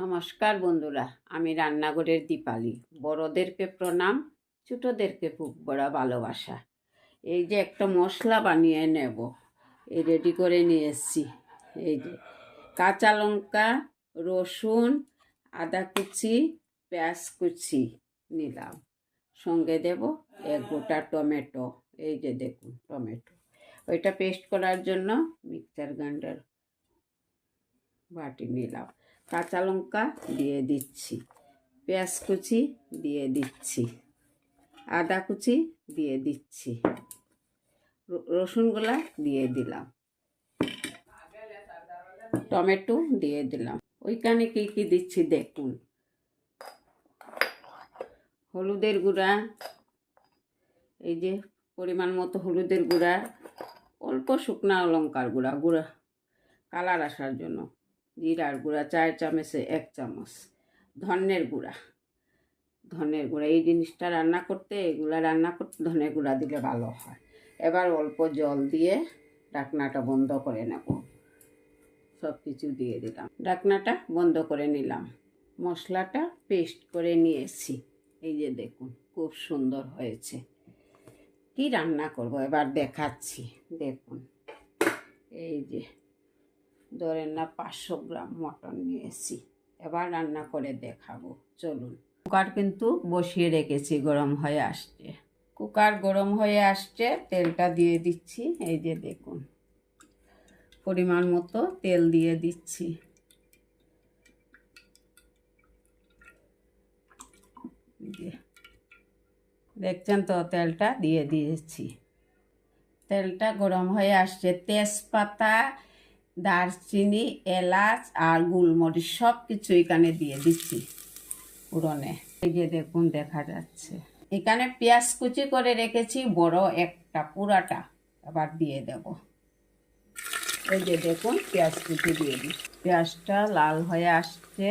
নমস্কার বন্ধুরা, আমি রান্নাঘরের দীপালি। বড়দেরকে প্রণাম, ছোটোদেরকে খুব বড়া ভালোবাসা। এই যে একটা মশলা বানিয়ে নেব, এই রেডি করে নিয়ে এসছি। এই যে কাঁচা লঙ্কা, রসুন, আদা কুচি, পেঁয়াজ কুচি নিলাম। সঙ্গে দেব এক গোটা টমেটো, এই যে দেখুন টমেটো। ওইটা পেস্ট করার জন্য মিক্সার গ্রাইন্ডার বাটি নিলাম। কাঁচা লঙ্কা দিয়ে দিচ্ছি, পেঁয়াজ কুচি দিয়ে দিচ্ছি, আদা কুচি দিয়ে দিচ্ছি রসুনগুলা দিয়ে দিলাম, টমেটো দিয়ে দিলাম। ওইখানে কী কী দিচ্ছি দেখুন, হলুদের গুঁড়া, এই যে পরিমাণ মতো হলুদের গুঁড়া, অল্প শুকনা লঙ্কার গুঁড়া গুঁড়া, কালার আসার জন্য। জিরার গুঁড়া চার চামচে এক চামচ। ধনের গুঁড়া। ধনের গুঁড়া, এই জিনিসটা রান্না করতে, এগুলা রান্না করতে ধনের গুঁড়া দিলে ভালো হয়। এবার অল্প জল দিয়ে ডাকনাটা বন্ধ করে নেব। সব কিছু দিয়ে দিলাম। ডাকনাটা বন্ধ করে নিলাম। মশলাটা পেস্ট করে নিয়েছি। এই যে দেখুন, খুব সুন্দর হয়েছে। কি রান্না করব? এবার দেখাচ্ছি। দেখুন, এই যে ধরেন না পাঁচশো গ্রাম মটন নিয়েছি। এবার রান্না করে দেখাবো। চলুন। কুকার কিন্তু বসিয়ে রেখেছি গরম হয়ে আসছে কুকার গরম হয়ে আসছে তেলটা দিয়ে দিচ্ছি। এই যে দেখুন, পরিমাণ মতো তেল দিয়ে দিচ্ছি। দেখছেন তো, তেলটা দিয়ে দিয়েছি। তেলটা গরম হয়ে আসছে। তেজপাতা দারচিনি, এলাচ আর গোলমরিচ সব কিছু এখানে দিয়ে দিচ্ছি পুরনে এই যে দেখুন, দেখা যাচ্ছে। এখানে পেঁয়াজ কুচি করে রেখেছি, বড় একটা পুরাটা। আবার দিয়ে দেব। এই যে দেখুন, পেঁয়াজ কুচি দিয়ে দিই পেঁয়াজটা লাল হয়ে আসছে,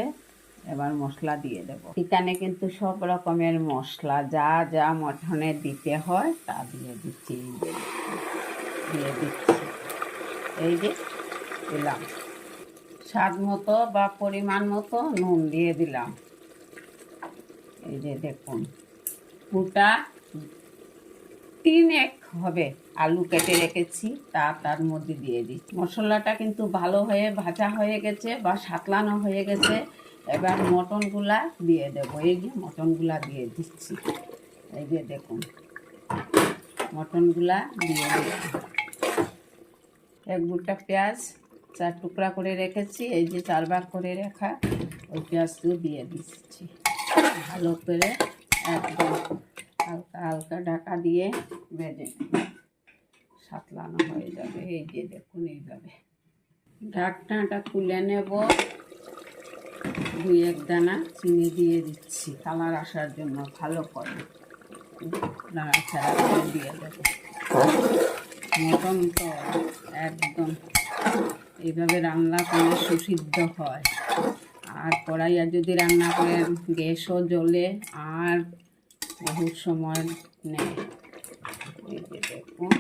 এবার মশলা দিয়ে দেব। এখানে কিন্তু সব রকমের মশলা, যা যা মটনে দিতে হয়, তা দিয়ে দিচ্ছি। দিয়ে দিচ্ছি। এই যে দিলাম। স্বাদ মতো বা পরিমাণ মতো নুন দিয়ে দিলাম। এই যে দেখুন গোটা তিন এক হবে আলু কেটে রেখেছি, তা তার মধ্যে দিয়ে দিই। মশলাটা কিন্তু ভালো হয়ে ভাজা হয়ে গেছে বা সাতলানো হয়ে গেছে, এবার মটনগুলা দিয়ে দেবো। এই যে মটনগুলা দিয়ে দিচ্ছি। এই যে দেখুন, মটনগুলা দিয়ে দিলাম। এক গোটা পেঁয়াজ চার টুকরা করে রেখেছি, এই যে চারবার করে রাখা, ওই পেঁয়াজগুলো দিয়ে দিচ্ছি। ভালো করে একদম হালকা হালকা ঢাকা দিয়ে নেব। সাতলানো হয়ে যাবে, এই যে দেখুন এইভাবে। ঢাকনাটা তুলে নেব। দুই এক দানা চিনি দিয়ে দিচ্ছি, কালার আসার জন্য ভালো করে দিয়ে দেবো। মটন তো একদম এইভাবে রান্না করলে সুসিদ্ধ হয়। আর কড়াইয়া যদি রান্না করেন গ্যাসও জ্বলে আর বহুত সময় নেয়। দেখুন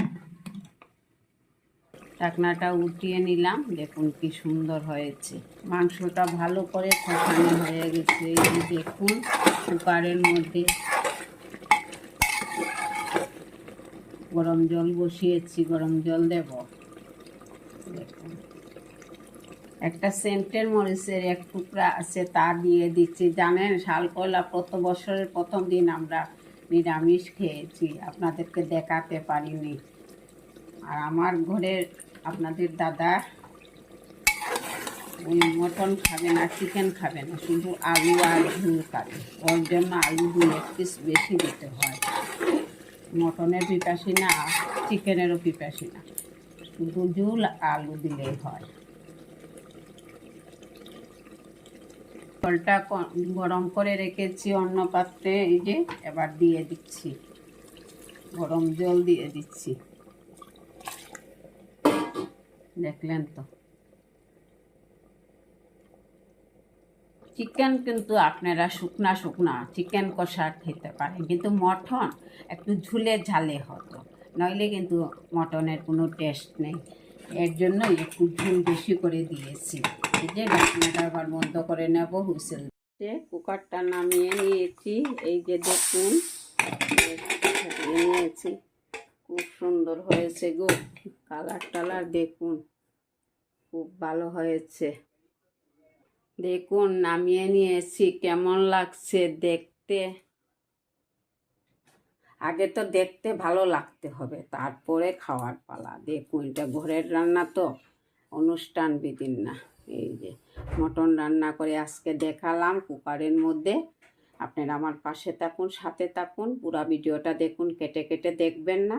ঢাকনাটা উঠিয়ে নিলাম, দেখুন কি সুন্দর হয়েছে। মাংসটা ভালো করে কষানো হয়ে গেছে। এই দেখুন, কুকারের মধ্যে গরম জল বসিয়েছি, গরম জল দেব দেখুন একটা সেন্টের মরিচের এক টুকরা আছে, তা দিয়ে দিচ্ছি। জানেন, শালকলা প্রত বছরের প্রথম দিন আমরা নিরামিষ খেয়েছি। আপনাদেরকে দেখাতে পারিনি। আর আমার ঘরের আপনাদের দাদা ওই মটন খাবে না চিকেন খাবে না, শুধু আলু আর ঝুল খাবে। ওর জন্য আলু দুই এক পিস বেশি দিতে হয়। মটনের পিপাসি না চিকেনেরও পিপাসি না। শুধু ঝুল আলু দিলেই হয়। জলটা গরম করে রেখেছি অন্য পাত্রে, এই যে এবার দিয়ে দিচ্ছি। গরম জল দিয়ে দিচ্ছি। দেখলেন তো? চিকেন কিন্তু আপনারা শুকনা শুকনা, চিকেন কষা খেতে পারেন, কিন্তু মটন একটু ঝুলে ঝালে হতো। নইলে কিন্তু মটনের কোনো টেস্ট নেই। এর জন্য একটু ঝুল বেশি করে দিয়েছি। যে ঢাকনাটা আবার বন্ধ করে নেব হুইসেল কুকারটা নামিয়ে নিয়েছি। এই যে দেখুন নিয়েছি। খুব সুন্দর হয়েছে গো। কালার টালার দেখুন, খুব ভালো হয়েছে। দেখুন, নামিয়ে নিয়েছি। কেমন লাগছে দেখতে? আগে তো দেখতে ভালো লাগতে হবে, তারপরে খাওয়ার পালা। দেখুন, এটা ঘরের রান্না তো। অনুষ্ঠান বিদিন না। এই যে মটন রান্না করে আজকে দেখালাম কুকারের মধ্যে। আপনারা আমার পাশে থাকুন, সাথে থাকুন। পুরা ভিডিওটা দেখুন, কেটে কেটে দেখবেন না।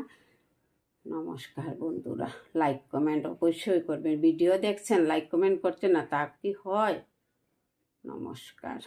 নমস্কার বন্ধুরা। লাইক কমেন্ট অবশ্যই করবেন। ভিডিও দেখছেন লাইক কমেন্ট করছেন না, তা কি হয়? নমস্কার।